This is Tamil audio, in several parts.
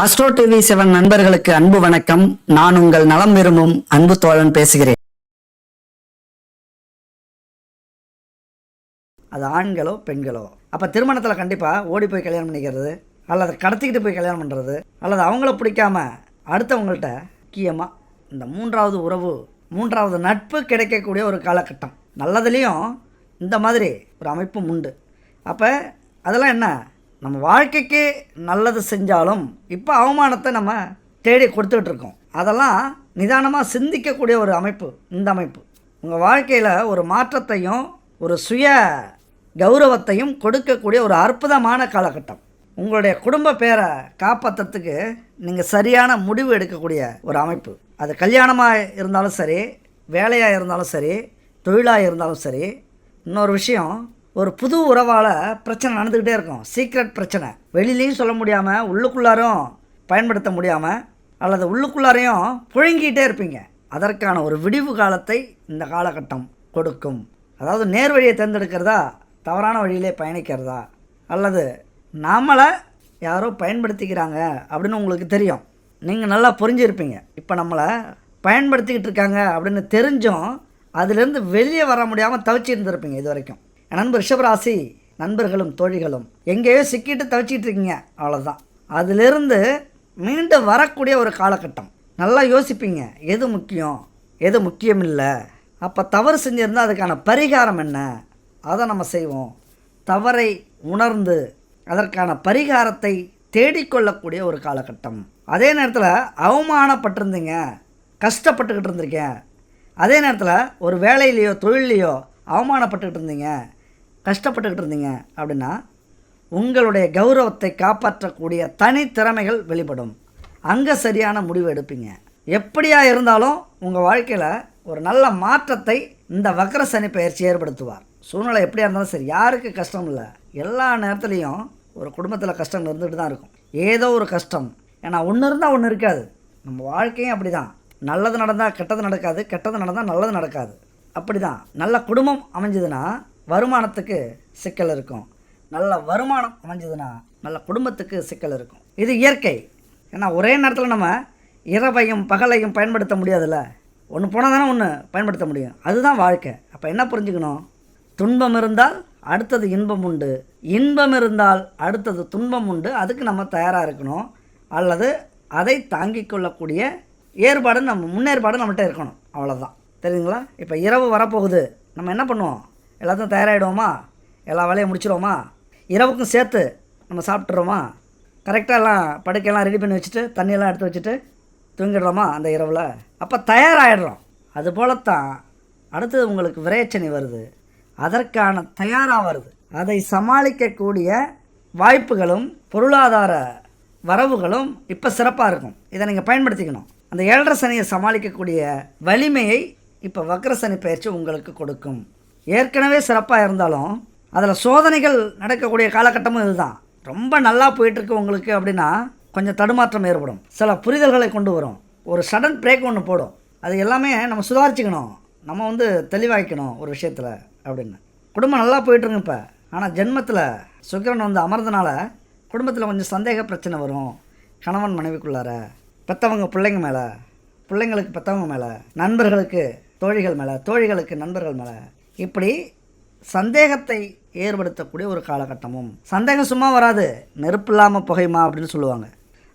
அஸ்ட்ரோ டிவி செவன் நண்பர்களுக்கு அன்பு வணக்கம். நான் உங்கள் நலம் விரும்பும் அன்பு தோழன் பேசுகிறேன். அது ஆண்களோ பெண்களோ? அப்போ திருமணத்தில் கண்டிப்பாக ஓடி போய் கல்யாணம் பண்ணிக்கிறது அல்லது கடத்திக்கிட்டு போய் கல்யாணம் பண்ணுறது அல்லது அவங்கள பிடிக்காம அடுத்தவங்கள்ட்ட முக்கியமாக இந்த மூன்றாவது உறவு மூன்றாவது நட்பு கிடைக்கக்கூடிய ஒரு காலகட்டம். நல்லதுலேயும் இந்த மாதிரி ஒரு அமைப்பும் உண்டு. அப்போ அதெல்லாம் என்ன? நம்ம வாழ்க்கைக்கு நல்லது செஞ்சாலும் இப்போ அவமானத்தை நம்ம தேடி கொடுத்துக்கிட்டு இருக்கோம். அதெல்லாம் நிதானமாக சிந்திக்கக்கூடிய ஒரு அமைப்பு இந்த அமைப்பு. உங்கள் வாழ்க்கையில் ஒரு மாற்றத்தையும் ஒரு சுய கௌரவத்தையும் கொடுக்கக்கூடிய ஒரு அற்புதமான காலகட்டம். உங்களுடைய குடும்ப பேரை காப்பாற்றுறதுக்கு நீங்கள் சரியான முடிவு எடுக்கக்கூடிய ஒரு அமைப்பு. அது கல்யாணமாக இருந்தாலும் சரி வேலையாக இருந்தாலும் சரி தொழிலாக இருந்தாலும் சரி இன்னொரு விஷயம் ஒரு புது உறவால் பிரச்சனை நடந்துக்கிட்டே இருக்கும். சீக்ரெட் பிரச்சனை. வெளியிலையும் சொல்ல முடியாமல் உள்ளுக்குள்ளாரும் பயன்படுத்த முடியாமல் அல்லது உள்ளுக்குள்ளாரையும் புழுங்கிட்டே இருப்பீங்க. அதற்கான ஒரு விடிவு காலத்தை இந்த காலகட்டம் கொடுக்கும். அதாவது நேர் வழியை தேர்ந்தெடுக்கிறதா தவறான வழியிலே பயணிக்கிறதா அல்லது நாமளை யாரோ பயன்படுத்திக்கிறாங்க அப்படின்னு உங்களுக்கு தெரியும். நீங்கள் நல்லா புரிஞ்சிருப்பீங்க. இப்போ நம்மளை பயன்படுத்திக்கிட்டு இருக்காங்க அப்படின்னு தெரிஞ்சும் அதுலேருந்து வெளியே வர முடியாமல் தவிச்சு இருந்திருப்பீங்க இது வரைக்கும் நண்பர் ரிஷபராசி நண்பர்களும் தோழிகளும் எங்கேயோ சிக்கிட்டு தவிச்சிட்டு இருக்கீங்க அவ்வளோதான் அதிலிருந்து மீண்டும் வரக்கூடிய ஒரு காலகட்டம். நல்லா யோசிப்பீங்க எது முக்கியம் எது முக்கியம் இல்லை அப்போ தவறு செஞ்சுருந்தால் அதுக்கான பரிகாரம் என்ன? அதை நம்ம செய்வோம். தவறை உணர்ந்து அதற்கான பரிகாரத்தை தேடிக்கொள்ளக்கூடிய ஒரு காலகட்டம். அதே நேரத்தில் அவமானப்பட்டிருந்தீங்க கஷ்டப்பட்டுக்கிட்டு இருந்திருக்கேன் அதே நேரத்தில் ஒரு வேலையிலையோ தொழிலையோ அவமானப்பட்டுக்கிட்டு இருந்தீங்க. கஷ்டப்பட்டுக்கிட்டு இருந்தீங்க அப்படின்னா உங்களுடைய கௌரவத்தை காப்பாற்றக்கூடிய தனித்திறமைகள் வெளிப்படும். அங்கே சரியான முடிவு எடுப்பீங்க. எப்படியா இருந்தாலும் உங்கள் வாழ்க்கையில் ஒரு நல்ல மாற்றத்தை இந்த வக்ர சனி பயிற்சி ஏற்படுத்துவார். சூழ்நிலை எப்படியா இருந்தாலும் சரி யாருக்கு கஷ்டம் இல்லை. எல்லா நேரத்துலையும் ஒரு குடும்பத்தில் கஷ்டம் இருந்துகிட்டு தான் இருக்கும். ஏதோ ஒரு கஷ்டம். ஏன்னா ஒன்று இருந்தால் ஒன்று இருக்காது. நம்ம வாழ்க்கையும் அப்படி தான் நல்லது நடந்தால் கெட்டது நடக்காது கெட்டது நடந்தால் நல்லது நடக்காது. அப்படி தான் நல்ல குடும்பம் அமைஞ்சதுன்னா வருமானத்துக்கு சிக்கல் இருக்கும். நல்ல வருமானம் அமைஞ்சதுன்னா நல்ல குடும்பத்துக்கு சிக்கல் இருக்கும். இது இயற்கை. ஏன்னா ஒரே நேரத்தில் நம்ம இரவையும் பகலையும் பயன்படுத்த முடியாதுல்ல? ஒன்று போனால் தானே ஒன்று பயன்படுத்த முடியும். அதுதான் வாழ்க்கை. அப்போ என்ன புரிஞ்சுக்கணும்? துன்பம் இருந்தால் அடுத்தது இன்பம் உண்டு. இன்பம் இருந்தால் அடுத்தது துன்பம் உண்டு. அதுக்கு நம்ம தயாராக இருக்கணும். அல்லது அதை தாங்கிக் கொள்ளக்கூடிய ஏற்பாடு நம்ம முன்னேற்பாடு நம்மகிட்ட இருக்கணும். அவ்வளோதான் தெரியுங்களா இப்போ இரவு வரப்போகுது. நம்ம என்ன பண்ணுவோம்? எல்லாத்தையும் தயாராகிடுவோமா? எல்லா வேலையும் முடிச்சிடுவோமா இரவுக்கும் சேர்த்து நம்ம சாப்பிட்றோமா கரெக்டாக எல்லாம் படுக்கையெல்லாம் ரெடி பண்ணி வச்சுட்டு தண்ணியெல்லாம் எடுத்து வச்சுட்டு தூங்கிடுறோமா அந்த இரவில்? அப்போ தயாராகிடுறோம். அதுபோலத்தான் அடுத்தது உங்களுக்கு விரைச்சனி வருது. அதற்கான தயாராக வருது. அதை சமாளிக்கக்கூடிய வாய்ப்புகளும் பொருளாதார வரவுகளும் இப்போ சிறப்பாக இருக்கும். இதை நீங்கள் பயன்படுத்திக்கணும். அந்த ஏழரை சனியை சமாளிக்கக்கூடிய வலிமையை இப்போ வக்ர சனி பயிற்சி உங்களுக்கு கொடுக்கும். ஏற்கனவே சிறப்பாக இருந்தாலும் அதில் சோதனைகள் நடக்கக்கூடிய காலகட்டமும் இதுதான். ரொம்ப நல்லா போயிட்டுருக்கு உங்களுக்கு அப்படின்னா கொஞ்சம் தடுமாற்றம் ஏற்படும். சில புரிதல்களை கொண்டு வரும். ஒரு சடன் பிரேக் ஒன்று போடும். அது எல்லாமே நம்ம சுதாரிச்சுக்கணும். நம்ம வந்து தெளிவாய்க்கணும் ஒரு விஷயத்தில் அப்படின்னு. குடும்பம் நல்லா போயிட்டுருங்க இப்போ. ஆனால் ஜென்மத்தில் சுக்கிரன் வந்து அமர்ந்தனால குடும்பத்தில் கொஞ்சம் சந்தேக பிரச்சனை வரும். கணவன் மனைவிக்குள்ளார பெற்றவங்க பிள்ளைங்க மேலே பிள்ளைங்களுக்கு பெற்றவங்க மேலே நண்பர்களுக்கு தோழிகள் மேலே தோழிகளுக்கு நண்பர்கள் மேலே இப்படி சந்தேகத்தை ஏற்படுத்தக்கூடிய ஒரு காலகட்டமும். சந்தேகம் சும்மா வராது. நெருப்பு இல்லாமல் புகையுமா அப்படின்னு சொல்லுவாங்க.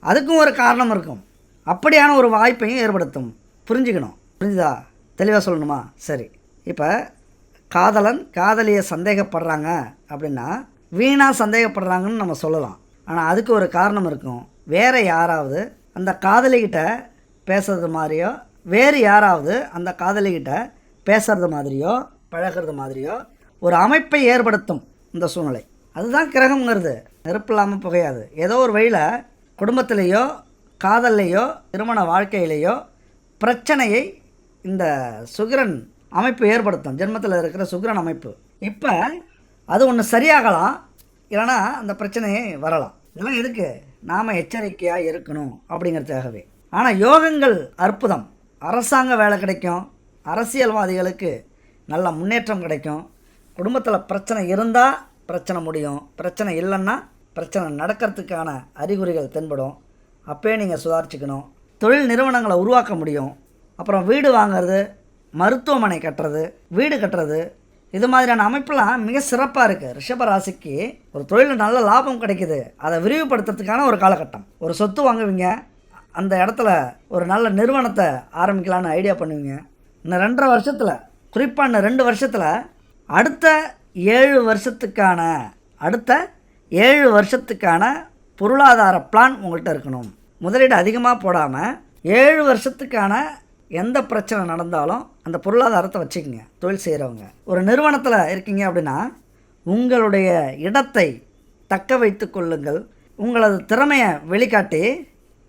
அதுக்கும் ஒரு காரணம் இருக்கும். அப்படியான ஒரு வாய்ப்பையும் ஏற்படுத்தும். புரிஞ்சுக்கணும். புரிஞ்சுதா? தெளிவாக சொல்லணுமா? சரி. இப்போ காதலன் காதலியை சந்தேகப்படுறாங்க அப்படின்னா வீணாக சந்தேகப்படுறாங்கன்னு நம்ம சொல்லலாம். ஆனால் அதுக்கு ஒரு காரணம் இருக்கும். வேறு யாராவது அந்த காதலிக்கிட்ட பேசுறது மாதிரியோ வேறு யாராவது அந்த காதலிக்கிட்ட பேசுறது மாதிரியோ பழகிறது மாதிரியோ? ஒரு அமைப்பை ஏற்படுத்தும் இந்த சூழ்நிலை. அதுதான் கிரகம்ங்கிறது. நெருப்பு இல்லாமல் புகையாது. ஏதோ ஒரு வழியில் குடும்பத்திலேயோ காதல்லையோ திருமண வாழ்க்கையிலேயோ பிரச்சனையை இந்த சுக்கிரன் அமைப்பு ஏற்படுத்தும். ஜென்மத்தில் இருக்கிற சுக்கிரன் அமைப்பு. இப்போ அது ஒன்று சரியாகலாம். இல்லைன்னா அந்த பிரச்சனையை வரலாம். இதெல்லாம் எதுக்கு? நாம் எச்சரிக்கையாக இருக்கணும் அப்படிங்கிறதுக்காகவே. ஆனால் யோகங்கள் அற்புதம். அரசாங்க வேலை கிடைக்கும். அரசியல்வாதிகளுக்கு நல்ல முன்னேற்றம் கிடைக்கும். குடும்பத்தில் பிரச்சனை இருந்தால் பிரச்சனை முடியும். பிரச்சனை இல்லைன்னா பிரச்சனை நடக்கிறதுக்கான அறிகுறிகள் தென்படும். அப்போயே நீங்கள் சுதாரிச்சுக்கணும். தொழில் நிறுவனங்களை உருவாக்க முடியும். அப்புறம் வீடு வாங்குறது மருத்துவமனை கட்டுறது வீடு கட்டுறது இது மாதிரியான அமைப்பெல்லாம் மிக சிறப்பாக இருக்குது ரிஷப ராசிக்கு ஒரு தொழிலில் நல்ல லாபம் கிடைக்குது. அதை விரிவுபடுத்துறதுக்கான ஒரு காலகட்டம். ஒரு சொத்து வாங்குவீங்க. அந்த இடத்துல ஒரு நல்ல நிறுவனத்தை ஆரம்பிக்கலான்னு ஐடியா பண்ணுவீங்க. இன்னும் ரெண்டரை வருஷத்தில் குறிப்பாக இன்னும் ரெண்டு வருஷத்தில் அடுத்த ஏழு வருஷத்துக்கான அடுத்த ஏழு வருஷத்துக்கான பொருளாதார பிளான் உங்கள்கிட்ட இருக்கணும். முதலீடு அதிகமாக போடாமல் ஏழு வருஷத்துக்கான எந்த பிரச்சனை நடந்தாலும் அந்த பொருளாதாரத்தை வச்சுக்கோங்க தொழில் செய்கிறவங்க ஒரு நிறுவனத்தில் இருக்கீங்க அப்படின்னா உங்களுடைய இடத்தை தக்க வைத்து கொள்ளுங்கள். உங்களது திறமையை வெளிக்காட்டி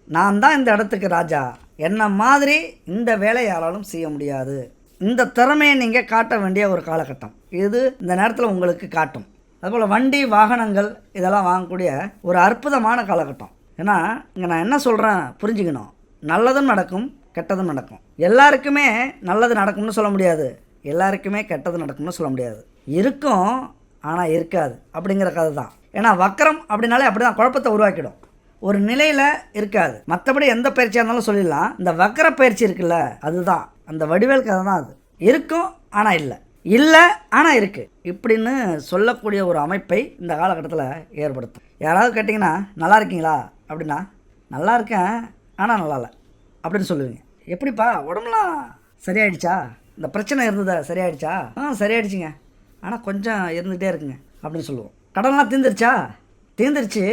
நான் தான் இந்த இடத்துக்கு ராஜா. என்ன மாதிரி இந்த வேலையை யாராலும் செய்ய முடியாது. இந்த திறமையை நீங்கள் காட்ட வேண்டிய ஒரு காலகட்டம். இது இந்த நேரத்தில் உங்களுக்கு காட்டும். அதுபோல் வண்டி வாகனங்கள் இதெல்லாம் வாங்கக்கூடிய ஒரு அற்புதமான காலகட்டம். ஏன்னா இங்கே நான் என்ன சொல்கிறேன் புரிஞ்சுக்கணும். நல்லதும் நடக்கும் கெட்டதும் நடக்கும். எல்லாருக்குமே நல்லது நடக்கும்னு சொல்ல முடியாது. எல்லாருக்குமே கெட்டது நடக்கும்னு சொல்ல முடியாது. இருக்கும் ஆனால் இருக்காது. அப்படிங்கிற கதை தான் ஏன்னா வக்கரம் அப்படின்னாலே அப்படி தான் குழப்பத்தை உருவாக்கிடும். ஒரு நிலையில் இருக்காது. மற்றபடி எந்த பயிற்சியாக இருந்தாலும் சொல்லிடலாம். இந்த வக்கர பயிற்சி இருக்குல்ல அதுதான். அந்த வடிவேல் கதை தான் அது. இருக்கும் ஆனால் இல்லை. இல்லை ஆனால் இருக்குது இப்படின்னு சொல்லக்கூடிய ஒரு அமைப்பை இந்த காலகட்டத்தில் ஏற்படுத்தும். யாராவது கேட்டிங்கன்னா நல்லா இருக்கீங்களா? அப்படின்னா நல்லா இருக்கேன் ஆனால் நல்லா இல்லை. அப்படின்னு சொல்லுவீங்க. எப்படிப்பா உடம்புலாம் சரியாயிடுச்சா? இந்த பிரச்சனை இருந்ததா சரியாயிடுச்சா? ஆ சரியாயிடுச்சுங்க. ஆனால் கொஞ்சம் இருந்துகிட்டே இருக்குங்க. அப்படின்னு சொல்லுவோம். கடன்லாம் தீந்துருச்சா? தீந்துருச்சு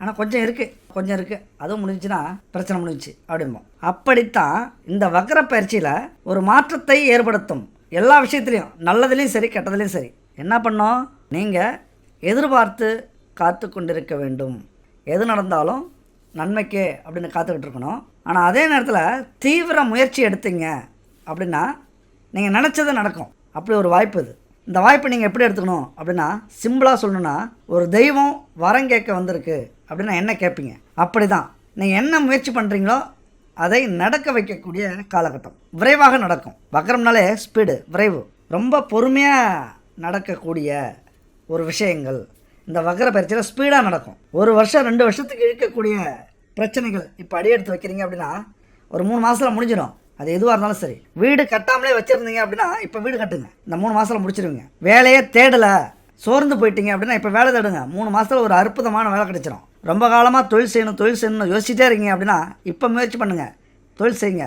ஆனால் கொஞ்சம் இருக்குது கொஞ்சம் இருக்குது அதுவும் முடிஞ்சுன்னா பிரச்சனை முடிஞ்சு அப்படிம்போம். அப்படித்தான் இந்த வக்கர பயிற்சியில் ஒரு மாற்றத்தை ஏற்படுத்தும். எல்லா விஷயத்துலையும் நல்லதுலேயும் சரி கெட்டதுலேயும் சரி. என்ன பண்ணோம்? நீங்கள் எதிர்பார்த்து காத்து கொண்டிருக்க வேண்டும். எது நடந்தாலும் நன்மைக்கே அப்படின்னு காத்துக்கிட்டு இருக்கணும். ஆனால் அதே நேரத்தில் தீவிர முயற்சி எடுத்தீங்க அப்படின்னா நீங்கள் நினச்சது நடக்கும். அப்படி ஒரு வாய்ப்பு இது. இந்த வாய்ப்பை நீங்கள் எப்படி எடுத்துக்கணும் அப்படின்னா சிம்பிளாக சொல்லணுன்னா ஒரு தெய்வம் வரம் கேட்க வந்திருக்கு. அப்படின்னா என்ன கேட்பீங்க? அப்படி தான் நீங்கள் என்ன முயற்சி பண்ணுறீங்களோ அதை நடக்க வைக்கக்கூடிய காலகட்டம். விரைவாக நடக்கும். வக்கரம்னாலே ஸ்பீடு விரைவு. ரொம்ப பொறுமையாக நடக்கக்கூடிய ஒரு விஷயங்கள். இந்த வக்கர பயிற்சியில் ஸ்பீடாக நடக்கும். ஒரு வருஷம் ரெண்டு வருஷத்துக்கு இழுக்கக்கூடிய பிரச்சனைகள் இப்போ அடி எடுத்து வைக்கிறீங்க அப்படின்னா ஒரு மூணு மாதத்தில் முடிஞ்சிடும். அது எதுவாக இருந்தாலும் சரி. வீடு கட்டாமலே வச்சுருந்தீங்க அப்படின்னா இப்போ வீடு கட்டுங்க. இந்த மூணு மாதத்தில் முடிச்சிருவீங்க. வேலையே தேடலை. சோர்ந்து போயிட்டீங்க அப்படின்னா இப்போ வேலை தேடுங்க. மூணு மாதத்தில் ஒரு அற்புதமான வேலை கிடைச்சிடும் ரொம்ப காலமாக தொழில் செய்யணும் தொழில் செய்யணும்னு யோசிச்சிட்டே இருக்கீங்க அப்படின்னா இப்போ முயற்சி பண்ணுங்கள் தொழில் செய்யுங்க.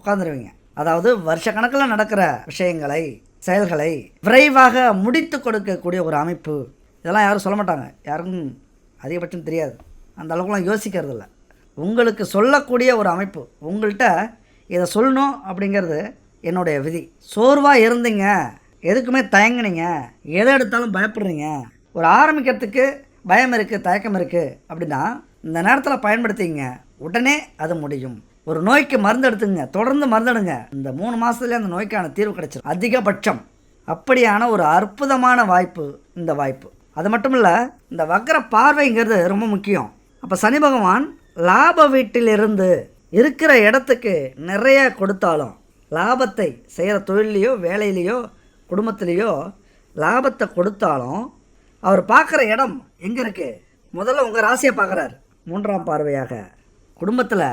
உட்காந்துருவீங்க அதாவது வருஷ கணக்கில் நடக்கிற விஷயங்களை செயல்களை விரைவாக முடித்து கொடுக்கக்கூடிய ஒரு அமைப்பு. இதெல்லாம் யாரும் சொல்ல மாட்டாங்க. யாருக்கும் அதிகபட்சம் தெரியாது. அந்த அளவுக்குலாம் யோசிக்கிறது இல்லை. உங்களுக்கு சொல்லக்கூடிய ஒரு அமைப்பு. உங்கள்கிட்ட இதை சொல்லணும் அப்படிங்கிறது என்னுடைய விதி. சோர்வாக இருந்தீங்க. எதுக்குமே தயங்குனீங்க. எதை எடுத்தாலும் பயப்படுறீங்க. ஒரு ஆரம்பிக்கிறதுக்கு பயம் இருக்குது தயக்கம் இருக்குது அப்படின்னா இந்த நேரத்தில் பயன்படுத்திங்க உடனே அது முடியும். ஒரு நோய்க்கு மருந்து எடுத்துங்க தொடர்ந்து மருந்தெடுங்க இந்த மூணு மாதத்துலேயே அந்த நோய்க்கான தீர்வு கிடைச்சிடும் அதிகபட்சம். அப்படியான ஒரு அற்புதமான வாய்ப்பு இந்த வாய்ப்பு. அது மட்டும் இல்லை இந்த வக்கர பார்வைங்கிறது ரொம்ப முக்கியம். அப்போ சனி பகவான் லாப வீட்டிலிருந்து இருக்கிற இடத்துக்கு நிறைய கொடுத்தாலும் லாபத்தை செய்கிற தொழிலையோ வேலையிலையோ குடும்பத்திலேயோ லாபத்தை கொடுத்தாலும் அவர் பார்க்குற இடம் எங்கே இருக்குது முதல்ல உங்கள் ராசியை பார்க்குறாரு. மூன்றாம் பார்வையாக. குடும்பத்தில்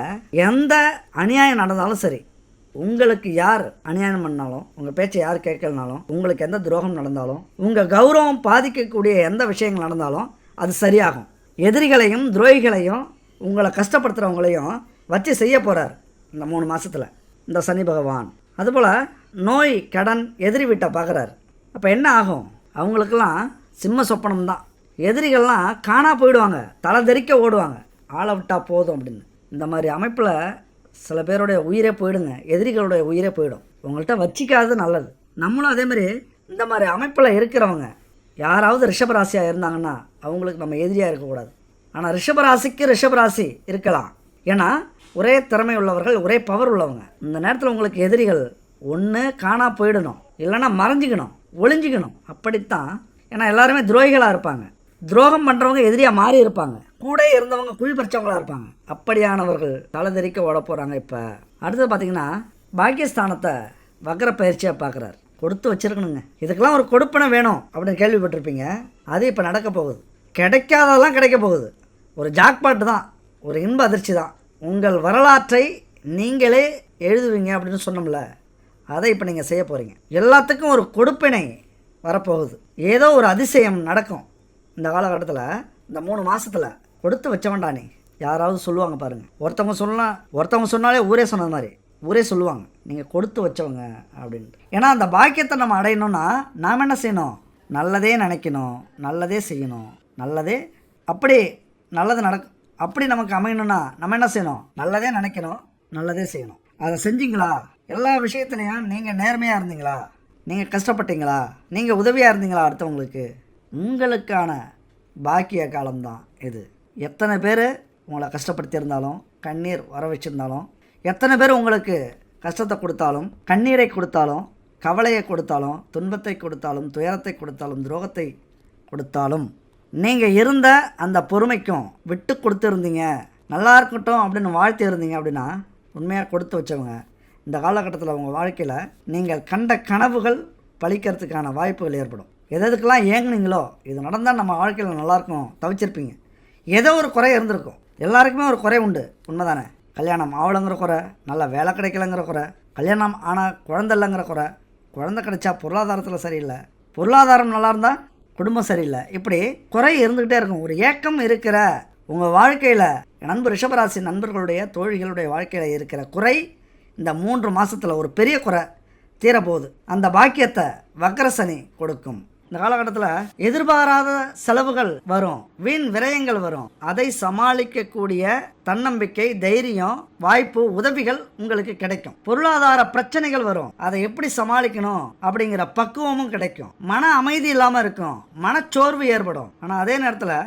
எந்த அநியாயம் நடந்தாலும் சரி உங்களுக்கு யார் அநியாயம் பண்ணாலும் உங்கள் பேச்சை யார் கேட்கலனாலும் உங்களுக்கு எந்த துரோகம் நடந்தாலும் உங்கள் கௌரவம் பாதிக்கக்கூடிய எந்த விஷயங்கள் நடந்தாலும் அது சரியாகும். எதிரிகளையும் துரோகிகளையும் உங்களை கஷ்டப்படுத்துகிறவங்களையும் வச்சு செய்ய போகிறார் இந்த மூணு மாதத்தில் இந்த சனி பகவான். அதுபோல் நோய் கடன் எதிரி வீட்டை பார்க்குறாரு அப்போ என்ன ஆகும்? அவங்களுக்கெல்லாம் சிம்ம சொப்பனம் தான் எதிரிகள்லாம் காணா போயிடுவாங்க. தலை தெறிக்க ஓடுவாங்க. ஆளை விட்டால் போதும் அப்படின்னு. இந்த மாதிரி அமைப்பில் சில பேருடைய உயிரே போயிடுங்க. எதிரிகளுடைய உயிரே போயிடும். உங்கள்கிட்ட வச்சிக்காதது நல்லது. நம்மளும் அதேமாதிரி இந்த மாதிரி அமைப்பில் இருக்கிறவங்க யாராவது ரிஷபராசியாக இருந்தாங்கன்னா அவங்களுக்கு நம்ம எதிரியாக இருக்கக்கூடாது. ஆனால் ரிஷபராசிக்கு ரிஷபராசி இருக்கலாம். ஏன்னா ஒரே திறமை உள்ளவர்கள் ஒரே பவர் உள்ளவங்க. இந்த நேரத்தில் உங்களுக்கு எதிரிகள் ஒன்று காணா போயிடணும் இல்லைன்னா மறைஞ்சிக்கணும் ஒளிஞ்சிக்கணும். அப்படித்தான். ஏன்னா எல்லாருமே துரோகிகளாக இருப்பாங்க. துரோகம் பண்ணுறவங்க எதிரியாக மாறி இருப்பாங்க. கூட இருந்தவங்க குழி பறிச்சவங்களா இருப்பாங்க. அப்படியானவர்கள் தலைதெறிக்க ஓட போகிறாங்க இப்போ. அடுத்தது பார்த்தீங்கன்னா பாக்கியஸ்தானத்தை வக்கர பயிற்சியாக பார்க்குறாரு கொடுத்து வச்சிருக்கணுங்க. இதுக்கெல்லாம் ஒரு கொடுப்பனை வேணும் அப்படின்னு கேள்விப்பட்டிருப்பீங்க. அது இப்போ நடக்க போகுது. கிடைக்காததெல்லாம் கிடைக்க போகுது. ஒரு ஜாக்பாட்டு தான். ஒரு இன்ப அதிர்ச்சி தான். உங்கள் வரலாற்றை நீங்களே எழுதுவீங்க அப்படின்னு சொன்னோம்ல. அதை இப்போ நீங்கள் செய்ய போகிறீங்க எல்லாத்துக்கும் ஒரு கொடுப்பினை வரப்போகுது. ஏதோ ஒரு அதிசயம் நடக்கும். இந்த காலகட்டத்தில் இந்த மூணு மாதத்தில் கொடுத்து வச்சவன்டா நீ. யாராவது சொல்லுவாங்க பாருங்கள் ஒருத்தவங்க சொல்லலாம் ஒருத்தவங்க சொன்னாலே ஊரே சொன்னது மாதிரி. ஊரே சொல்லுவாங்க. நீங்கள் கொடுத்து வச்சவங்க அப்படின்ட்டு. ஏன்னா அந்த பாக்கியத்தை நம்ம அடையணும்னா நாம் என்ன செய்யணும்? நல்லதே நினைக்கணும். நல்லதே செய்யணும். நல்லதே அப்படி நல்லது நடக்கும் அப்படி நமக்கு அமையணும்னா நம்ம என்ன செய்யணும்? நல்லதே நினைக்கணும். நல்லதே செய்யணும். அதை செஞ்சீங்களா? எல்லா விஷயத்துலையும் நீங்கள் நேர்மையாக இருந்தீங்களா? நீங்கள் கஷ்டப்பட்டீங்களா? நீங்கள் உதவியாக இருந்தீங்களா அடுத்தவங்களுக்கு? உங்களுக்கான பாக்கிய காலம்தான் இது. எத்தனை பேர் உங்களை கஷ்டப்படுத்தியிருந்தாலும் கண்ணீர் வர வச்சுருந்தாலும் எத்தனை பேர் உங்களுக்கு கஷ்டத்தை கொடுத்தாலும் கண்ணீரை கொடுத்தாலும் கவலையை கொடுத்தாலும் துன்பத்தை கொடுத்தாலும் துயரத்தை கொடுத்தாலும் துரோகத்தை கொடுத்தாலும் நீங்கள் இருந்த அந்த பொறுமைக்கும் விட்டு கொடுத்துருந்தீங்க. நல்லா இருக்கட்டும் அப்படின்னு வாழ்த்தி இருந்தீங்க அப்படின்னா உண்மையாக கொடுத்து வச்சவங்க இந்த காலகட்டத்தில் உங்கள் வாழ்க்கையில் நீங்கள் கண்ட கனவுகள் பழிக்கிறதுக்கான வாய்ப்புகள் ஏற்படும். எதுக்கெல்லாம் ஏங்குனீங்களோ இது நடந்தால் நம்ம வாழ்க்கையில் நல்லாயிருக்கும் தவிச்சிருப்பீங்க. ஏதோ ஒரு குறை இருந்திருக்கும். எல்லாருக்குமே ஒரு குறை உண்டு. உண்மைதானே? கல்யாணம் ஆவலங்கிற குறை நல்ல வேலை கிடைக்கலங்கிற குறை கல்யாணம் ஆனால் குழந்த இல்லைங்கிற குறை குழந்த கிடைச்சா பொருளாதாரத்தில் சரியில்லை. பொருளாதாரம் நல்லா இருந்தால் குடும்பம் சரியில்லை. இப்படி குறை இருந்துக்கிட்டே இருக்கும். ஒரு ஏக்கம் இருக்கிற உங்கள் வாழ்க்கையில் நண்பர் ரிஷபராசி நண்பர்களுடைய தோழிகளுடைய வாழ்க்கையில் இருக்கிற குறை இந்த மூன்று மாதத்தில் ஒரு பெரிய குறை தீரப்போகுது. அந்த பாக்கியத்தை வக்கரசனி கொடுக்கும். இந்த காலகட்டத்தில் எதிர்பாராத செலவுகள் வரும் வீண் விரயங்கள் வரும். அதை சமாளிக்கக்கூடிய தன்னம்பிக்கை தைரியம் வாய்ப்பு உதவிகள் உங்களுக்கு கிடைக்கும். பொருளாதார பிரச்சனைகள் வரும். அதை எப்படி சமாளிக்கணும் அப்படிங்கிற பக்குவமும் கிடைக்கும். மன அமைதி இல்லாமல் இருக்கும். மனச்சோர்வு ஏற்படும். ஆனால் அதே நேரத்தில்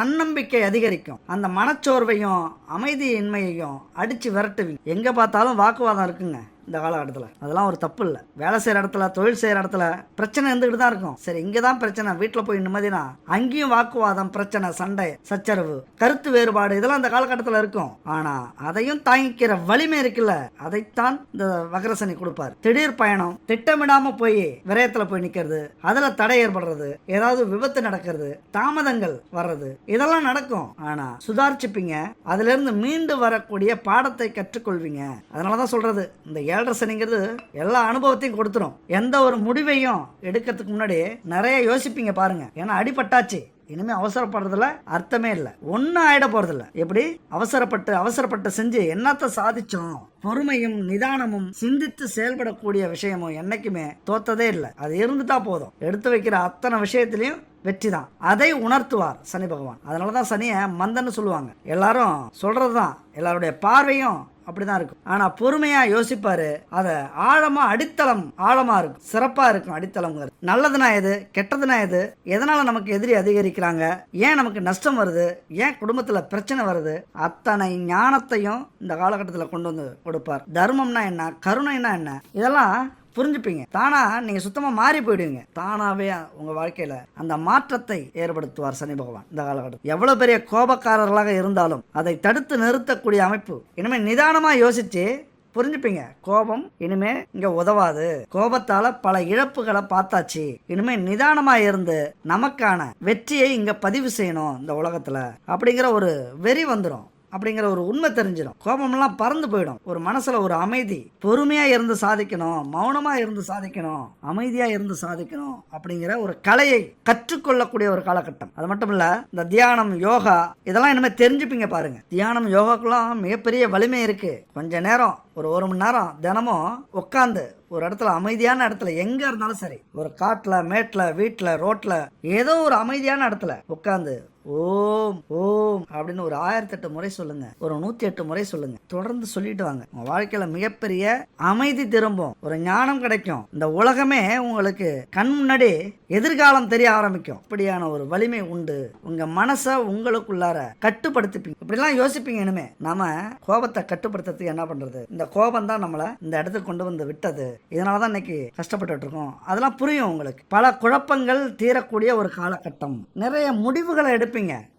தன்னம்பிக்கை அதிகரிக்கும். அந்த மனச்சோர்வையும் அமைதியின்மையையும் அடித்து விரட்டுவீங்க. எங்கே பார்த்தாலும் வாக்குவாதம் இருக்குங்க. இந்த காலகட்டத்தில். அதெல்லாம் ஒரு தப்பு இல்லை. வேலை செய்கிற இடத்துல தொழில் செய்கிற இடத்துல பிரச்சனை இருந்துக்கிட்டு தான் இருக்கும். சரி இங்கே தான் பிரச்சனை. வீட்டில் போய் நிம்மதினா அங்கேயும் வாக்குவாதம் பிரச்சனை சண்டை சச்சரவு கருத்து வேறுபாடு இதெல்லாம் இந்த காலகட்டத்தில் இருக்கும். ஆனால் அதையும் தாங்கிக்கிற வலிமை இருக்குல்ல. அதைத்தான் இந்த வகரசனி கொடுப்பார். திடீர் பயணம் திட்டமிடாமல் போய் விரயத்தில் போய் நிற்கிறது அதில் தடை ஏற்படுறது ஏதாவது விபத்து நடக்கிறது தாமதங்கள் வர்றது இதெல்லாம் நடக்கும். ஆனால் சுதாரிச்சுப்பீங்க. அதிலிருந்து மீண்டு வரக்கூடிய பாடத்தை கற்றுக்கொள்வீங்க. அதனால தான் சொல்கிறது இந்த ஏழரை சனிங்கிறது எல்லா அனுபவத்தையும் கொடுத்துரும். எந்த ஒரு முடிவையும் எடுக்கிறதுக்கு முன்னாடி நிறைய யோசிப்பீங்க பாருங்க. ஏன்னா அடிபட்டாச்சு. இனிமே அவசரப்படுறதுல அர்த்தமே இல்லை. ஒன்றும் ஆயிட போறதில்ல. எப்படி? அவசரப்பட்டு அவசரப்பட்டு செஞ்சு என்னத்தை சாதிச்சோம்? பொறுமையும் நிதானமும் சிந்தித்து செயல்படக்கூடிய விஷயமும் என்னைக்குமே தோத்ததே இல்லை. அது இருந்துட்டா போதும். எடுத்து வைக்கிற அத்தனை விஷயத்திலையும் வெற்றி தான். அதை உணர்த்துவார் சனி பகவான். அதனால தான் சனியை மந்தன்னு சொல்லுவாங்க. எல்லாரும் சொல்கிறது தான் எல்லாருடைய பார்வையும் அப்படிதான் இருக்கும். ஆனா பொறுமையா யோசிப்பாரு. அதை ஆழமா அடித்தளம் ஆழமா இருக்கும். சிறப்பா இருக்கும் அடித்தளம் நல்லதுனா எது? கெட்டதுனா எது? எதனால நமக்கு எதிரி அதிகரிக்கிறாங்க? ஏன் நமக்கு நஷ்டம் வருது? ஏன் குடும்பத்துல பிரச்சனை வருது? அத்தனை ஞானத்தையும் இந்த காலகட்டத்தில் கொண்டு வந்து கொடுப்பார். தர்மம்னா என்ன? கருணைனா என்ன? இதெல்லாம் புரிஞ்சுப்பீங்க. தானா நீங்க சுத்தமா மாறி போயிடுவீங்க. தானாவே உங்க வாழ்க்கையில அந்த மாற்றத்தை ஏற்படுத்துவார் சனி பகவான் இந்த காலகட்டம் எவ்வளவு பெரிய கோபக்காரர்களாக இருந்தாலும் அதை தடுத்து நிறுத்தக்கூடிய அமைப்பு. இனிமேல் நிதானமா யோசிச்சு புரிஞ்சுப்பீங்க. கோபம் இனிமே இங்க உதவாது. கோபத்தால பல இழப்புகளை பார்த்தாச்சு. இனிமே நிதானமா இருந்து நமக்கான வெற்றியை இங்க பதிவு செய்யணும் இந்த உலகத்துல. அப்படிங்கிற ஒரு வெறி வந்துடும் அப்படிங்கிற ஒரு உண்மை தெரிஞ்சிடும். கோபம்லாம் பறந்து போயிடும். ஒரு மனசுல ஒரு அமைதி. பொறுமையா இருந்து சாதிக்கணும். மௌனமா இருந்து சாதிக்கணும். அமைதியா இருந்து சாதிக்கணும் அப்படிங்கிற ஒரு கலையை கற்றுக்கொள்ளக்கூடிய ஒரு காலகட்டம். அது மட்டும் இல்ல இந்த தியானம் யோகா இதெல்லாம் இனிமேல் தெரிஞ்சுப்பீங்க பாருங்க. தியானம் யோகாக்கெல்லாம் மிகப்பெரிய வலிமை இருக்கு. கொஞ்ச நேரம் ஒரு ஒரு மணி நேரம் தினமும் உட்காந்து ஒரு இடத்துல அமைதியான இடத்துல எங்க இருந்தாலும் சரி ஒரு காட்டில் மேட்டில் வீட்டில் ரோட்டில் ஏதோ ஒரு அமைதியான இடத்துல உட்காந்து ஓம் ஓம் அப்படின்னு ஒரு ஆயிரத்தி எட்டு முறை சொல்லுங்க. ஒரு நூத்தி எட்டு முறை சொல்லுங்க. தொடர்ந்து சொல்லிட்டு வாங்க. உங்க வாழ்க்கையில மிகப்பெரிய அமைதி திரும்பும். ஒரு ஞானம் கிடைக்கும். இந்த உலகமே உங்களுக்கு கண் முன்னாடி எதிர்காலம் தெரிய ஆரம்பிக்கும். இப்படியான ஒரு வலிமை உண்டு. உங்க மனசை உங்களுக்குள்ளார கட்டுப்படுத்திப்பீங்க. இப்படிலாம் யோசிப்பீங்க இனிமே. நாம கோபத்தை கட்டுப்படுத்துறதுக்கு என்ன பண்றது? இந்த கோபம் தான் நம்மளை இந்த இடத்துக்கு கொண்டு வந்து விட்டது. இதனாலதான் இன்னைக்கு கஷ்டப்பட்டு இருக்கோம். அதெல்லாம் புரியும் உங்களுக்கு. பல குழப்பங்கள் தீரக்கூடிய ஒரு காலகட்டம். நிறைய முடிவுகளை எடுப்பீங்க.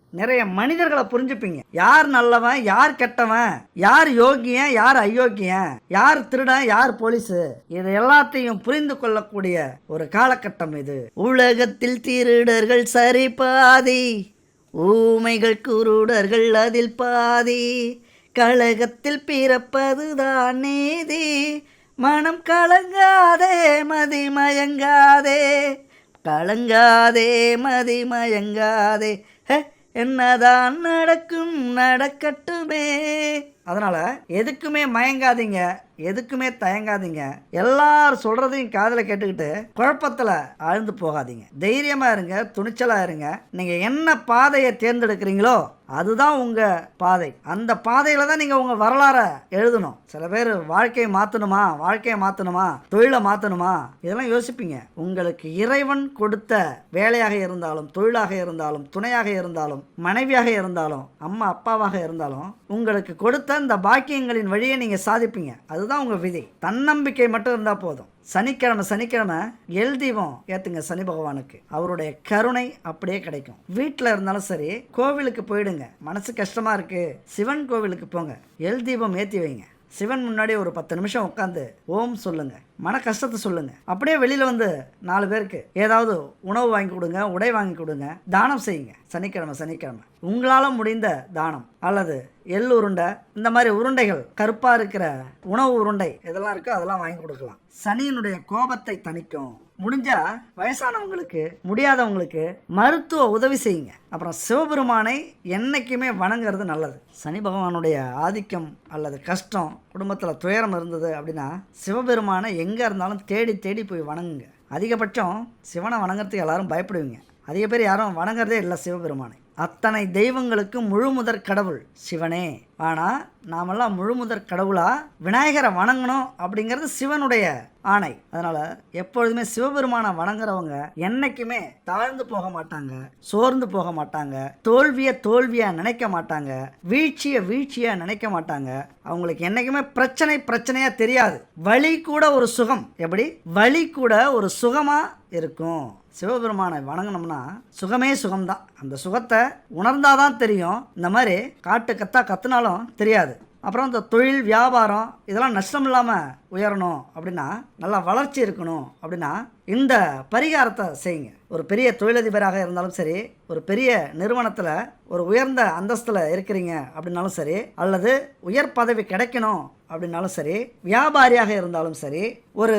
நிறைய மனிதர்களை புரிஞ்சுப்பீங்க. யார் நல்லவன் யார் கெட்டவன் யார் யோகியன் யார் அயோக்கியன் யார் திருடன் யார் போலீஸ்? இது எல்லாத்தையும் புரிந்து கொள்ளக்கூடிய ஒரு காலகட்டம் இது. உலகத்தில் திருடர்கள் சரி பாதி ஊமைகள் குருடர்கள் அதில் பாதி. கழகத்தில் பிறப்பதுதான் நீதி மனம் கலங்காதே மதி மயங்காதே. கலங்காதே மதி மயங்காதே. என்னதான் நடக்கும் நடக்கட்டுமே. அதனால எதுக்குமே மயங்காதீங்க. எதுக்குமே தயங்காதீங்க. எல்லாரும் சொல்றதையும் காதில் கேட்டுக்கிட்டு குழப்பத்தில் ஆழ்ந்து போகாதீங்க. தைரியமா இருங்க துணிச்சலா இருங்க. நீங்க என்ன பாதையை தேர்ந்தெடுக்கிறீங்களோ அதுதான் உங்க பாதை. அந்த பாதையில தான் நீங்க உங்க வரலாறை எழுதணும். சில பேர் வாழ்க்கையை மாத்தணுமா வாழ்க்கையை மாத்தணுமா தொழிலை மாத்தணுமா? இதெல்லாம் யோசிப்பீங்க. உங்களுக்கு இறைவன் கொடுத்த வேலையாக இருந்தாலும் தொழிலாக இருந்தாலும் துணையாக இருந்தாலும் மனைவியாக இருந்தாலும் அம்மா அப்பாவாக இருந்தாலும் உங்களுக்கு கொடுத்த இந்த பாக்கியங்களின் வழியை நீங்க சாதிப்பீங்க. அதுதான் தான் உங்கள் விதி. தன்னம்பிக்கை மட்டும் இருந்தால் போதும். சனிக்கிழமை சனிக்கிழமை எல் தீபம் ஏற்றுங்க சனி பகவானுக்கு. அவருடைய கருணை அப்படியே கிடைக்கும். வீட்டில் இருந்தாலும் சரி கோவிலுக்கு போயிடுங்க. மனசு கஷ்டமாக இருக்குது சிவன் கோவிலுக்கு போங்க. எல் தீபம் ஏற்றி வைங்க. சிவன் முன்னாடி ஒரு பத்து நிமிஷம் உட்காந்து ஓம் சொல்லுங்க மன கஷ்டத்தை சொல்லுங்க. அப்படியே வெளியில வந்து நாலு பேருக்கு ஏதாவது உணவு வாங்கி கொடுங்க உடை வாங்கி கொடுங்க தானம் செய்யுங்க. சனிக்கிழமை சனிக்கிழமை. உங்களால் முடிந்த தானம் அல்லது எள் உருண்டை இந்த மாதிரி உருண்டைகள் கருப்பாக இருக்கிற உணவு உருண்டை இதெல்லாம் இருக்கோ அதெல்லாம் வாங்கி கொடுக்கலாம். சனியினுடைய கோபத்தை தணிக்கும். முடிஞ்சா வயசானவங்களுக்கு முடியாதவங்களுக்கு மருத்துவ உதவி செய்யுங்க. அப்புறம் சிவபெருமானை என்றைக்குமே வணங்குறது நல்லது. சனி பகவானுடைய ஆதிக்கம் அல்லது கஷ்டம் குடும்பத்தில் துயரம் இருந்தது அப்படின்னா சிவபெருமானை எங்கே இருந்தாலும் தேடி தேடி போய் வணங்குங்க. அதிகபட்சம் சிவனை வணங்குறதுக்கு எல்லாரும் பயப்படுவீங்க. அதிக பேர் யாரும் வணங்குறதே இல்லை சிவபெருமானை. அத்தனை தெய்வங்களுக்கு முழுமுதற் கடவுள் சிவனே. ஆனால் நாமெல்லாம் முழுமுதற் கடவுளாக விநாயகரை வணங்கணும் அப்படிங்கிறது சிவனுடைய ஆணை. அதனால் எப்பொழுதுமே சிவபெருமானை வணங்குறவங்க என்றைக்குமே தாழ்ந்து போக மாட்டாங்க சோர்ந்து போக மாட்டாங்க தோல்வியை தோல்வியாக நினைக்க மாட்டாங்க வீழ்ச்சியை வீழ்ச்சியாக நினைக்க மாட்டாங்க. அவங்களுக்கு என்னைக்குமே பிரச்சனை பிரச்சனையாக தெரியாது. வழி கூட ஒரு சுகம். எப்படி? வழி கூட ஒரு சுகமாக இருக்கும். சிவபெருமானை வணங்கினோம்னா சுகமே சுகம்தான். அந்த சுகத்தை உணர்ந்தாதான் தெரியும். இந்த மாதிரி காட்டு கத்தா கத்துனாலும் தெரியாது. அப்புறம் இந்த தொழில் வியாபாரம் இதெல்லாம் நஷ்டம் இல்லாமல் உயரணும் அப்படின்னா நல்லா வளர்ச்சி இருக்கணும் அப்படின்னா இந்த பரிகாரத்தை செய்யுங்க. ஒரு பெரிய தொழிலதிபராக இருந்தாலும் சரி ஒரு பெரிய நிறுவனத்தில் ஒரு உயர்ந்த அந்தஸ்தில் இருக்கிறீங்க அப்படின்னாலும் சரி அல்லது உயர் பதவி கிடைக்கணும் அப்படின்னாலும் சரி வியாபாரியாக இருந்தாலும் சரி ஒரு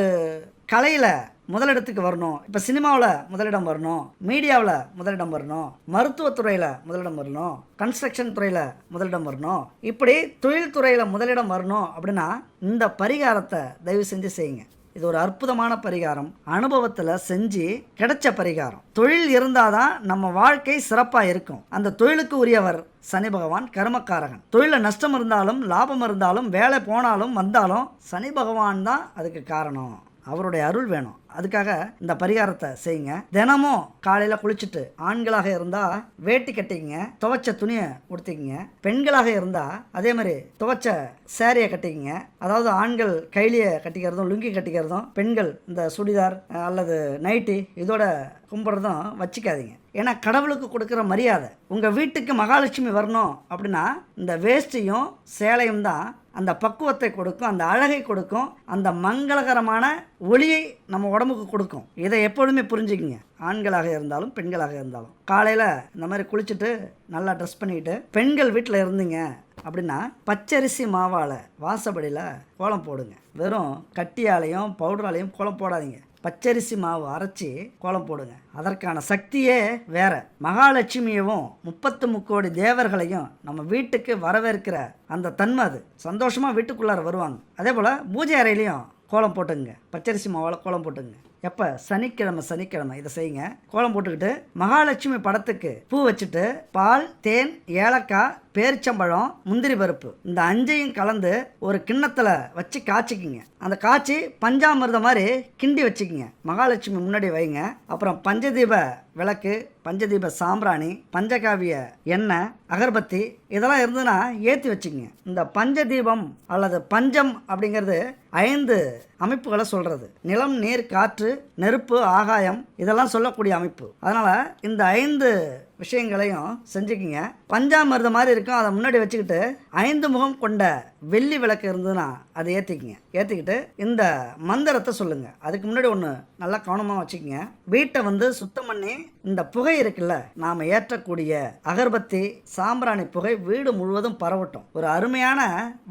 கலையில் முதலிடத்துக்கு வரணும். இப்போ சினிமாவில் முதலிடம் வரணும். மீடியாவில் முதலிடம் வரணும். மருத்துவத்துறையில் முதலிடம் வரணும். கன்ஸ்ட்ரக்ஷன் துறையில் முதலிடம் வரணும். இப்படி தொழில்துறையில் முதலிடம் வரணும் அப்படின்னா இந்த பரிகாரத்தை தயவு செஞ்சு செய்யுங்க. இது ஒரு அற்புதமான பரிகாரம். அனுபவத்தில் செஞ்சு கிடைச்ச பரிகாரம். தொழில் இருந்தால் தான் நம்ம வாழ்க்கை சிறப்பாக இருக்கும். அந்த தொழிலுக்கு உரியவர் சனி பகவான் கர்மக்காரகன். தொழிலில் நஷ்டம் இருந்தாலும் லாபம் இருந்தாலும் வேலை போனாலும் வந்தாலும் சனி பகவான் தான் அதுக்கு காரணம். அவருடைய அருள் வேணும். அதுக்காக இந்த பரிகாரத்தை செய்யுங்க. தினமும் காலையில் குளிச்சுட்டு ஆண்களாக இருந்தால் வேட்டி கட்டிக்கங்க துவைச்ச துணியை உடுத்திக்கங்க. பெண்களாக இருந்தால் அதே மாதிரி துவைச்ச சேரீயை கட்டிக்கிங்க. அதாவது ஆண்கள் கைலியை கட்டிக்கிறதும் லுங்கி கட்டிக்கிறதும் பெண்கள் இந்த சுடிதார் அல்லது நைட்டி இதோட கும்பிட்றதும் வச்சுக்காதீங்க. ஏன்னா கடவுளுக்கு கொடுக்குற மரியாதை. உங்கள் வீட்டுக்கு மகாலட்சுமி வரணும் அப்படின்னா இந்த வேஷ்டியும் சேலையும் தான் அந்த பக்குவத்தை கொடுக்கும் அந்த அழகை கொடுக்கும் அந்த மங்களகரமான ஒளியை நம்ம உடம்புக்கு கொடுக்கும். இதை எப்பொழுதுமே புரிஞ்சுக்கிங்க. ஆண்களாக இருந்தாலும் பெண்களாக இருந்தாலும். காலையில் இந்த மாதிரி குளிச்சுட்டு நல்லா ட்ரெஸ் பண்ணிக்கிட்டு பெண்கள் வீட்டில் இருந்தீங்க அப்படின்னா பச்சரிசி மாவால் வாசப்படியில் கோலம் போடுங்க. வெறும் கட்டியாலையும் பவுடராலையும் கோலம் போடாதீங்க. பச்சரிசி மாவு அரைச்சி கோலம் போடுங்க. அதற்கான சக்தியே வேற. மகாலட்சுமியவும் முப்பத்து முக்கோடி தேவர்களையும் நம்ம வீட்டுக்கு வரவேற்கிற அந்த தன்மை அது. சந்தோஷமாக வீட்டுக்குள்ளார வருவாங்க. அதே போல் பூஜை அறையிலையும் கோலம் போட்டுங்க பச்சரிசி மாவால் கோலம் போட்டுங்க எப்போ? சனிக்கிழமை சனிக்கிழமை. இதை செய்யுங்க. கோலம் போட்டுக்கிட்டு மகாலட்சுமி படத்துக்கு பூ வச்சுட்டு பால் தேன் ஏலக்காய் பேரிச்சம்பழம் முந்திரி பருப்பு. இந்த அஞ்சையும் கலந்து ஒரு கிண்ணத்தில் வச்சு காய்ச்சிக்கிங்க. அந்த காய்ச்சி பஞ்சாமிர்தம் மாதிரி கிண்டி வச்சுக்கிங்க. மகாலட்சுமி முன்னாடி வைங்க. அப்புறம் பஞ்சதீப விளக்கு பஞ்சதீப சாம்பிராணி பஞ்சகாவிய எண்ணெய் அகர்பத்தி இதெல்லாம் இருந்ததுன்னா ஏற்றி வச்சுக்கிங்க. இந்த பஞ்சதீபம் அல்லது பஞ்சம் அப்படிங்கிறது ஐந்து அமைப்புகளை சொல்கிறது நிலம் நீர் காற்று நெருப்பு ஆகாயம் இதெல்லாம் சொல்லக்கூடிய அமைப்பு. அதனால் இந்த ஐந்து விஷயங்களையும் செஞ்சுக்கிங்க. பஞ்சாமிர்தம் மாதிரி இருக்கும். அதை முன்னாடி வச்சுக்கிட்டு ஐந்து முகம் கொண்ட வெள்ளி விளக்கு இருந்ததுன்னா அதை ஏற்றிக்கிங்க ஏற்றிக்கிட்டு இந்த மந்திரத்தை சொல்லுங்கள் அதுக்கு முன்னாடி ஒன்று நல்லா கவனமாக வச்சுக்கோங்க. வீட்டை வந்து சுத்தம் பண்ணி இந்த புகை இருக்குல்ல நாம் ஏற்றக்கூடிய அகர்பத்தி சாம்பிராணி புகை வீடு முழுவதும் பரவட்டும். ஒரு அருமையான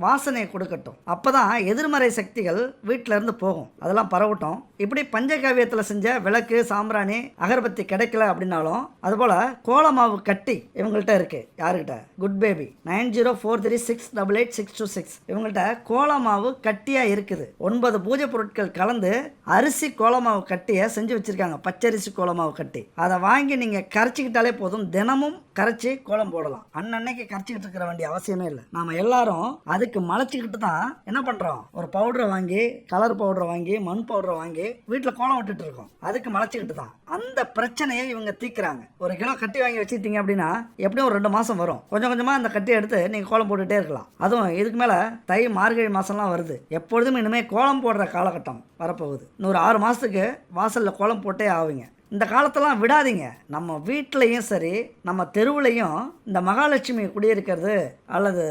வாசனையை கொடுக்கட்டும். அப்போ தான் எதிர்மறை சக்திகள் வீட்டிலேருந்து போகும். அதெல்லாம் பரவட்டும். இப்படி பஞ்சகாவியத்தில் செஞ்ச விளக்கு சாம்பிராணி அகர்பத்தி கிடைக்கல அப்படின்னாலும் அதுபோல் கோ கோலமாவு கட்டி இவங்கள்ட்ட இருக்கு. யாருக்கிட்ட good baby nine zero four three six double eight six two six இவங்கள்ட்ட கோலமாவு கட்டியாக இருக்குது. ஒன்பது பூஜை பொருட்கள் கலந்து அரிசி கோலமாவு கட்டியை செஞ்சு வச்சிருக்காங்க. பச்சரிசி கோலமாவு கட்டி. அதை வாங்கி நீங்கள் கரைச்சிக்கிட்டாலே போதும். தினமும் கரைச்சி கோலம் போடலாம். அன்னன்னைக்கு கரைச்சிக்கிட்டு இருக்கிற வேண்டிய அவசியமே இல்லை. நாம் எல்லாரும் அதுக்கு மலைச்சிக்கிட்டு தான் என்ன பண்ணுறோம் ஒரு பவுடரை வாங்கி கலர் பவுடரை வாங்கி மண் பவுடரை வாங்கி வீட்டில் கோலம் விட்டுட்டு இருக்கோம். அதுக்கு மலைச்சிக்கிட்டு தான். அந்த பிரச்சனையை இவங்க தீக்குறாங்க. ஒரு கிலோ கட்டி வாங்கி வச்சுக்கிட்டீங்க அப்படின்னா எப்படியும் ஒரு ரெண்டு மாதம் வரும். கொஞ்சம் கொஞ்சமாக அந்த கட்டியை எடுத்து நீங்கள் கோலம் போட்டுகிட்டே இருக்கலாம். அதுவும் இதுக்கு மேலே தை மார்கழி மாதம்லாம் வருது. எப்பொழுதும் இனிமேல் கோலம் போடுற காலகட்டம் வரப்போகுது. இன்னொரு ஆறு மாதத்துக்கு வாசலில் கோலம் போட்டே ஆவீங்க. இந்த காலத்தெல்லாம் விடாதீங்க. நம்ம வீட்லேயும் சரி நம்ம தெருவுலையும் இந்த மகாலட்சுமி குடியிருக்கிறது அல்லது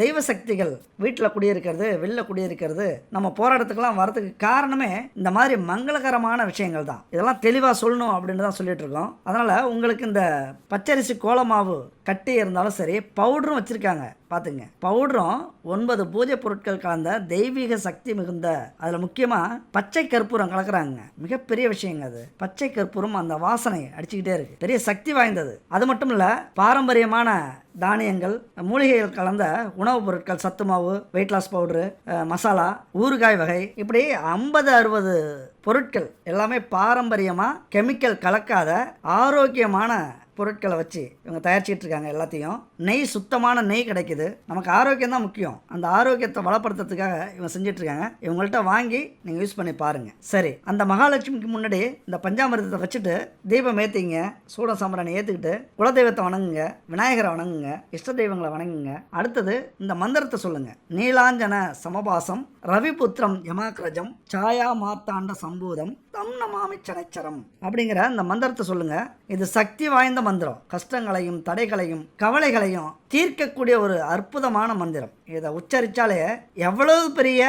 தெய்வ சக்திகள் வீட்டில் குடியிருக்கிறது வெளில குடியிருக்கிறது நம்ம போராட்டத்துக்கெல்லாம் வரதுக்கு காரணமே இந்த மாதிரி மங்களகரமான விஷயங்கள் தான். இதெல்லாம் தெளிவாக சொல்லணும் அப்படின்னு தான் சொல்லிட்டு இருக்கோம். அதனால் உங்களுக்கு இந்த பச்சரிசி கோலமாவு கட்டி இருந்தாலும் சரி பவுடரும் வச்சுருக்காங்க. பார்த்துங்க பவுடரும் ஒன்பது பூஜை பொருட்கள் கலந்த தெய்வீக சக்தி மிகுந்த அதில் முக்கியமாக பச்சை கற்பூரம் கலக்குறாங்க. மிகப்பெரிய விஷயங்க அது. பச்சை கற்பூரம் அந்த வாசனை அடிச்சுக்கிட்டே இருக்கு. பெரிய சக்தி வாய்ந்தது. அது மட்டும் இல்லை பாரம்பரியமான தானியங்கள் மூலிகைகள் கலந்த உணவுப் பொருட்கள் சத்து மாவு வெயிட் லாஸ் பவுடரு மசாலா ஊறுகாய் வகை இப்படி ஐம்பது அறுபது பொருட்கள் எல்லாமே பாரம்பரியமாக கெமிக்கல் கலக்காத ஆரோக்கியமான பொருட்களை வச்சு இவங்க தயாரிச்சிட்டு இருக்காங்க எல்லாத்தையும். நெய் சுத்தமான நெய் கிடைக்குது. நமக்கு ஆரோக்கியம் தான் முக்கியம். அந்த ஆரோக்கியத்தை வளப்படுத்துறதுக்காக இவங்க செஞ்சுட்டு இருக்காங்க இவங்கள்ட்ட வாங்கி நீங்கள் யூஸ் பண்ணி பாருங்க. சரி அந்த மகாலட்சுமிக்கு முன்னாடி இந்த பஞ்சாமிர்தத்தை வச்சுட்டு தீபம் ஏற்றிங்க சூட சாம்பிராணி ஏற்றுக்கிட்டு குலதெய்வத்தை வணங்குங்க விநாயகரை வணங்குங்க இஷ்ட தெய்வங்களை வணங்குங்க. அடுத்தது இந்த மந்திரத்தை சொல்லுங்க. நீலாஞ்சன சமபாசம் ரவிபுத்திரம் யமாக்ரஜம் சாயா மார்த்தாண்ட சம்பூதம் தம் நமாமி சனைச்சரம் அப்படிங்கிற அந்த மந்திரத்தை சொல்லுங்க. இது சக்தி வாய்ந்த மந்திரம். கஷ்டங்களையும் தடைகளையும் கவலைகளையும் தீர்க்கக்கூடிய ஒரு அற்புதமான மந்திரம். இதை உச்சரித்தாலே எவ்வளவு பெரிய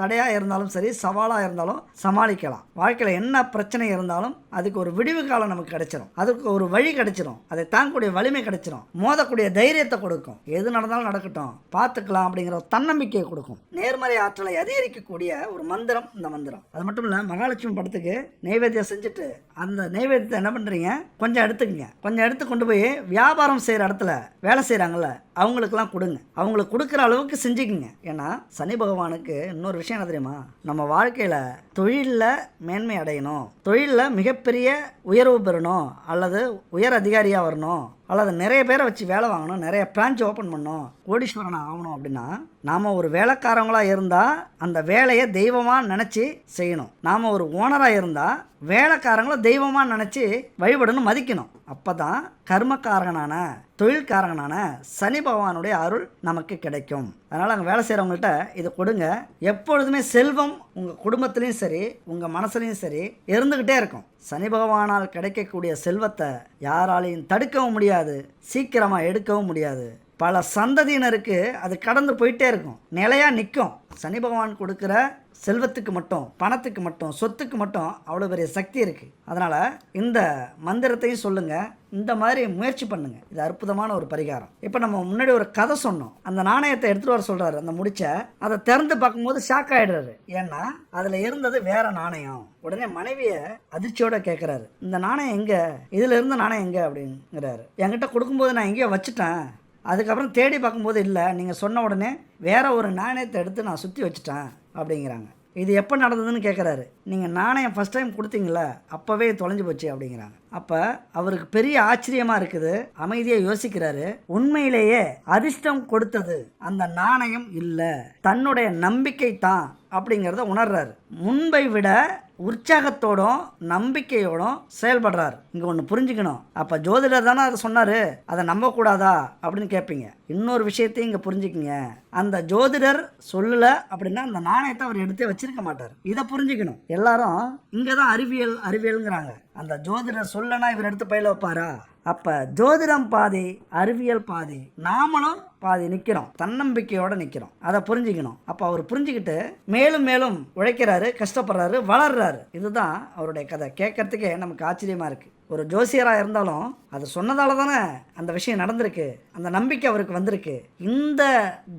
தடையாக இருந்தாலும் சரி சவாலாக இருந்தாலும் சமாளிக்கலாம். வாழ்க்கையில் என்ன பிரச்சனை இருந்தாலும் அதுக்கு ஒரு விடிவு காலம் நமக்கு கிடைச்சிடும் அதுக்கு ஒரு வழி கிடைச்சிடும் அதை தாங்கக்கூடிய வலிமை கிடைச்சிடும் மோதக்கூடிய தைரியத்தை கொடுக்கும். எது நடந்தாலும் நடக்கட்டும். பார்த்துக்கலாம் அப்படிங்கிற ஒரு தன்னம்பிக்கையை கொடுக்கும். நேர்மறை ஆற்றலை அதிகரிக்கக்கூடிய ஒரு மந்திரம் இந்த மந்திரம். அது மட்டும் இல்லை மகாலட்சுமி படத்துக்கு நைவேத்தியம் செஞ்சுட்டு அந்த நைவேத்தியத்தை என்ன பண்ணுறீங்க கொஞ்சம் எடுத்துக்கங்க. கொஞ்சம் எடுத்து கொண்டு போய் வியாபாரம் செய்கிற இடத்துல வேலை செய்கிறாங்கல்ல அவங்களுக்கெல்லாம் கொடுங்க. அவங்களுக்கு கொடுக்குற அளவுக்கு செஞ்சுக்குங்க. ஏன்னா சனி பகவானுக்கு இன்னொரு விஷயம் என்ன தெரியுமா? நம்ம வாழ்க்கையில் தொழிலில் மேன்மை அடையணும். தொழிலில் மிகப்பெரிய உயர்வு பெறணும். அல்லது உயர் அதிகாரியாக வரணும். அல்லது நிறைய பேரை வச்சு வேலை வாங்கணும் நிறைய பிரான்ச் ஓப்பன் பண்ணணும் கோடீஸ்வரன் ஆகணும் அப்படின்னா நாம் ஒரு வேலைக்காரங்களாக இருந்தால் அந்த வேலையை தெய்வமாக நினச்சி செய்யணும். நாம் ஒரு ஓனராக இருந்தால் வேலைக்காரங்கள தெய்வமாக நினச்சி வழிபடணும் மதிக்கணும். அப்போ தான் கர்மக்காரகனான தொழில்காரகனான சனி பகவானுடைய அருள் நமக்கு கிடைக்கும். அதனால் அங்கே வேலை செய்கிறவங்கள்ட்ட இதை கொடுங்க. எப்பொழுதுமே செல்வம் உங்கள் குடும்பத்துலேயும் சரி உங்கள் மனசுலையும் சரி இருந்துக்கிட்டே இருக்கும். சனி பகவானால் கிடைக்கக்கூடிய செல்வத்தை யாராலையும் தடுக்கவும் முடியாது சீக்கிரமாக எடுக்கவும் முடியாது. பல சந்ததியினருக்கு அது கடந்து போயிட்டே இருக்கும். நிலையாக நிற்கும் சனி பகவான் கொடுக்குற செல்வத்துக்கு மட்டும் பணத்துக்கு மட்டும் சொத்துக்கு மட்டும் அவ்வளோ பெரிய சக்தி இருக்குது அதனால் இந்த மந்திரத்தையும் சொல்லுங்கள் இந்த மாதிரி முயற்சி பண்ணுங்கள் இது அற்புதமான ஒரு பரிகாரம். இப்போ நம்ம முன்னாடி ஒரு கதை சொன்னோம். அந்த நாணயத்தை எடுத்துகிட்டு வர சொல்கிறாரு அந்த முடிச்ச. அதை திறந்து பார்க்கும்போது ஷாக் ஆகிடுறாரு ஏன்னா அதில் இருந்தது வேற நாணயம். உடனே மனைவியை அதிர்ச்சியோட கேட்குறாரு இந்த நாணயம் எங்கே? இதில் இருந்த நாணயம் எங்கே? அப்படிங்கிறாரு. என்கிட்ட கொடுக்கும்போது நான் எங்கேயோ வச்சுட்டேன். அதுக்கப்புறம் தேடி பார்க்கும்போது இல்லை நீங்கள் சொன்ன உடனே வேற ஒரு நாணயத்தை எடுத்து நான் சுற்றி வச்சுட்டேன் அப்படிங்கிறாங்க. இது எப்போ நடந்ததுன்னு கேட்குறாரு. நீங்கள் நாணயம் ஃபஸ்ட் டைம் கொடுத்தீங்கள அப்போவே தொலைஞ்சு போச்சு அப்படிங்கிறாங்க. அப்போ அவருக்கு பெரிய ஆச்சரியமாக இருக்குது. அமைதியாக யோசிக்கிறாரு. உண்மையிலேயே அதிர்ஷ்டம் கொடுத்தது அந்த நாணயம் இல்லை. தன்னுடைய நம்பிக்கை தான் அப்படிங்கிறத உணர்றாரு. முன்பை விட உற்சாகத்தோடும் நம்பிக்கையோடும் செயல்படுறார். இங்கே ஒன்று புரிஞ்சுக்கணும். அப்போ ஜோதிடர் தானே அதை சொன்னார். அதை நம்பக்கூடாதா? அப்படின்னு கேட்பீங்க. இன்னொரு விஷயத்தையும் இங்கே புரிஞ்சுக்கிங்க. அந்த ஜோதிடர் சொல்லலை அப்படின்னா அந்த நாணயத்தை அவர் எடுத்தே வச்சிருக்க மாட்டார். இதை புரிஞ்சுக்கணும். எல்லாரும் இங்கே தான் அறிவியல் அறிவியலுங்கிறாங்க. அந்த ஜோதிடர் சொல்லனா இவர் எடுத்து பயில வைப்பாரா? அப்போ ஜோதிடம் பாதி அறிவியல் பாதி. நாமளும் பாதி நிற்கிறோம் தன்னம்பிக்கையோடு நிற்கிறோம் அதை புரிஞ்சுக்கணும். அப்போ அவர் புரிஞ்சுக்கிட்டு மேலும் மேலும் உழைக்கிறாரு கஷ்டப்படுறாரு வளர்றாரு. இதுதான் அவருடைய கதை. கேட்கறதுக்கே நமக்கு ஆச்சரியமாக இருக்குது ஒரு ஜோசியராக இருந்தாலும் அது சொன்னதால தானே அந்த விஷயம் நடந்திருக்கு. அந்த நம்பிக்கை அவருக்கு வந்திருக்கு. இந்த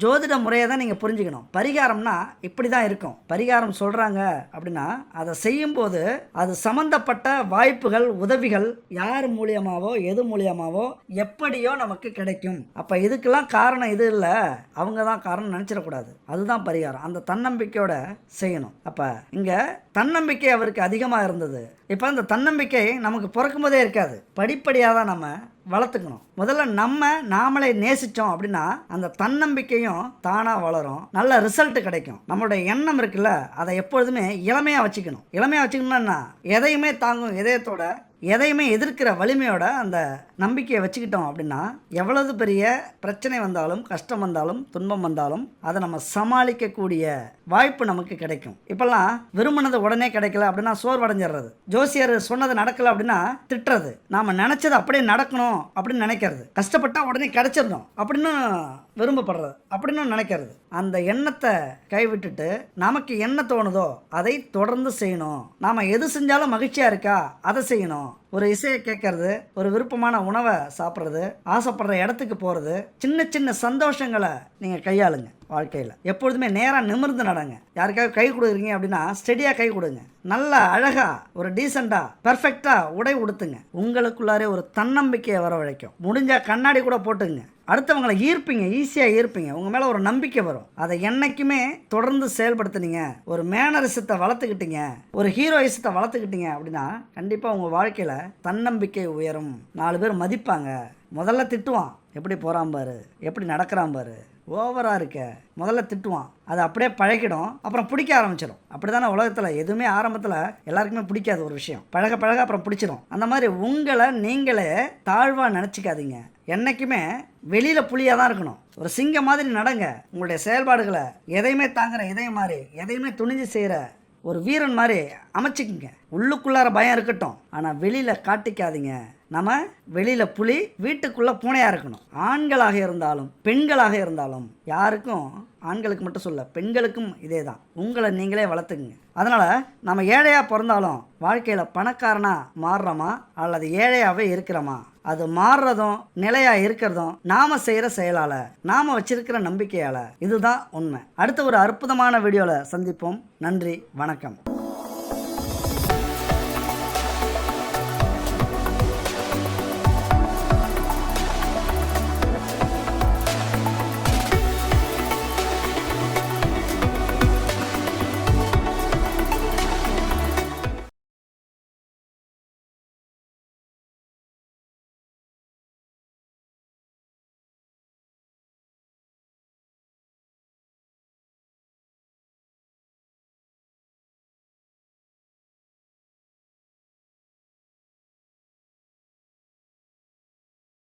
ஜோதிட முறையை தான் நீங்கள் புரிஞ்சுக்கணும். பரிகாரம்னா இப்படி தான் இருக்கும். பரிகாரம் சொல்கிறாங்க அப்படின்னா அதை செய்யும்போது அது சம்மந்தப்பட்ட வாய்ப்புகள் உதவிகள் யார் மூலியமாவோ எது மூலியமாவோ எப்படியோ நமக்கு கிடைக்கும். அப்போ இதுக்கெல்லாம் காரணம் இது இல்லை. அவங்க தான் காரணம் நினச்சிடக்கூடாது. அதுதான் பரிகாரம். அந்த தன்னம்பிக்கையோட செய்யணும். அப்போ இங்கே தன்னம்பிக்கை அவருக்கு அதிகமாக இருந்தது. இப்போ அந்த தன்னம்பிக்கை நமக்கு பிறக்கும்போதே இருக்காது. படிப்படியாக தான் நம்ம வளர்த்துக்கணும். முதல்ல நம்ம நாமளே நேசித்தோம் அப்படின்னா அந்த தன்னம்பிக்கையும் தானாக வளரும். நல்ல ரிசல்ட் கிடைக்கும். நம்மளுடைய எண்ணம் இருக்குல்ல அதை எப்பொழுதுமே இளமையாக வச்சுக்கணும். இளமையாக வச்சுக்கணும்னா எதையுமே தாங்கும் இதயத்தோட எதையுமே எதிர்க்கிற வலிமையோட அந்த நம்பிக்கையை வச்சுக்கிட்டோம் அப்படின்னா எவ்வளவு பெரிய பிரச்சனை வந்தாலும் கஷ்டம் வந்தாலும் துன்பம் வந்தாலும் அதை நம்ம சமாளிக்கக்கூடிய வாய்ப்பு நமக்கு கிடைக்கும். இப்போல்லாம் விரும்பினது உடனே கிடைக்கல அப்படின்னா சோர்வடைஞ்சிடுறது ஜோசியர் சொன்னது நடக்கல அப்படின்னா திட்டுறது. நாம் நினச்சது அப்படியே நடக்கணும் அப்படின்னு நினைக்கிறது. கஷ்டப்பட்டா உடனே கிடைச்சிடணும் அப்படின்னு விரும்பப்படுறது. அப்படின்னு நினைக்கிறது. அந்த எண்ணத்தை கைவிட்டுட்டு நமக்கு என்ன தோணுதோ அதை தொடர்ந்து செய்யணும். நாம் எது செஞ்சாலும் மகிழ்ச்சியாக இருக்கா? அதை செய்யணும். ஒரு இசையை கேட்கறது ஒரு விருப்பமான உணவை சாப்பிட்றது ஆசைப்படுற இடத்துக்கு போகிறது சின்ன சின்ன சந்தோஷங்களை நீங்கள் கையாளுங்க வாழ்க்கையில். எப்பொழுதுமே நேராக நிமிர்ந்து நடங்க. யாருக்காவது கை கொடுக்குறீங்க அப்படின்னா ஸ்டெடியாக கை கொடுங்க. நல்லா அழகாக ஒரு டீசெண்டாக பர்ஃபெக்டாக உடை உடுத்துங்க. உங்களுக்குள்ளாரே ஒரு தன்னம்பிக்கையை வரவழைக்கும். முடிஞ்சால் கண்ணாடி கூட போட்டுங்க அடுத்தவங்களை ஈர்ப்பீங்க ஈஸியாக ஈர்ப்பீங்க. உங்கள் மேலே ஒரு நம்பிக்கை வரும். அதை என்றைக்குமே தொடர்ந்து செயல்படுத்துனீங்க. ஒரு மேனரிசத்தை வளர்த்துக்கிட்டீங்க. ஒரு ஹீரோயிசத்தை வளர்த்துக்கிட்டீங்க அப்படின்னா கண்டிப்பாக உங்கள் வாழ்க்கையில் தன்னம்பிக்கை உயரும். நாலு பேர் மதிப்பாங்க. முதல்ல திட்டுவான் எப்படி போகிறான் பாரு? எப்படி நடக்கிறான் பாரு? ஓவராக இருக்க. முதல்ல திட்டுவான். அது அப்படியே பழகிடும் அப்புறம் பிடிக்க ஆரம்பிச்சிடும். அப்படி தானே உலகத்தில் எதுவுமே ஆரம்பத்தில் எல்லாருக்குமே பிடிக்காது ஒரு விஷயம். பழக பழக அப்புறம் பிடிச்சிடும் அந்த மாதிரி உங்களை நீங்களே தாழ்வாக நினச்சிக்காதீங்க. என்றைக்குமே வெளியில் புலியாக தான் இருக்கணும். ஒரு சிங்கம் மாதிரி நடங்க. உங்களுடைய செயல்பாடுகளை எதையுமே தாங்குற இதயம் மாதிரி எதையுமே துணிஞ்சு செய்கிற ஒரு வீரன் மாதிரி அமைச்சிக்கங்க. உள்ளுக்குள்ளார பயம் இருக்கட்டும். ஆனால் வெளியில் காட்டிக்காதீங்க. நம்ம வெளியில் புலி வீட்டுக்குள்ளே பூனையாக இருக்கணும். ஆண்களாக இருந்தாலும் பெண்களாக இருந்தாலும் யாருக்கும் ஆண்களுக்கு மட்டும் சொல்ல பெண்களுக்கும் இதே தான் உங்களை நீங்களே வளர்த்துக்குங்க. அதனால் நம்ம ஏழையாக பிறந்தாலும் வாழ்க்கையில் பணக்காரனாக மாறுறோமா? அல்லது ஏழையாகவே இருக்கிறோமா? அது மாறுறதும் நிலையாக இருக்கிறதும் நாம் செய்கிற செயலால் நாம் வச்சிருக்கிற நம்பிக்கையால் இதுதான் உண்மை. அடுத்த ஒரு அற்புதமான வீடியோவில் சந்திப்போம். நன்றி வணக்கம்.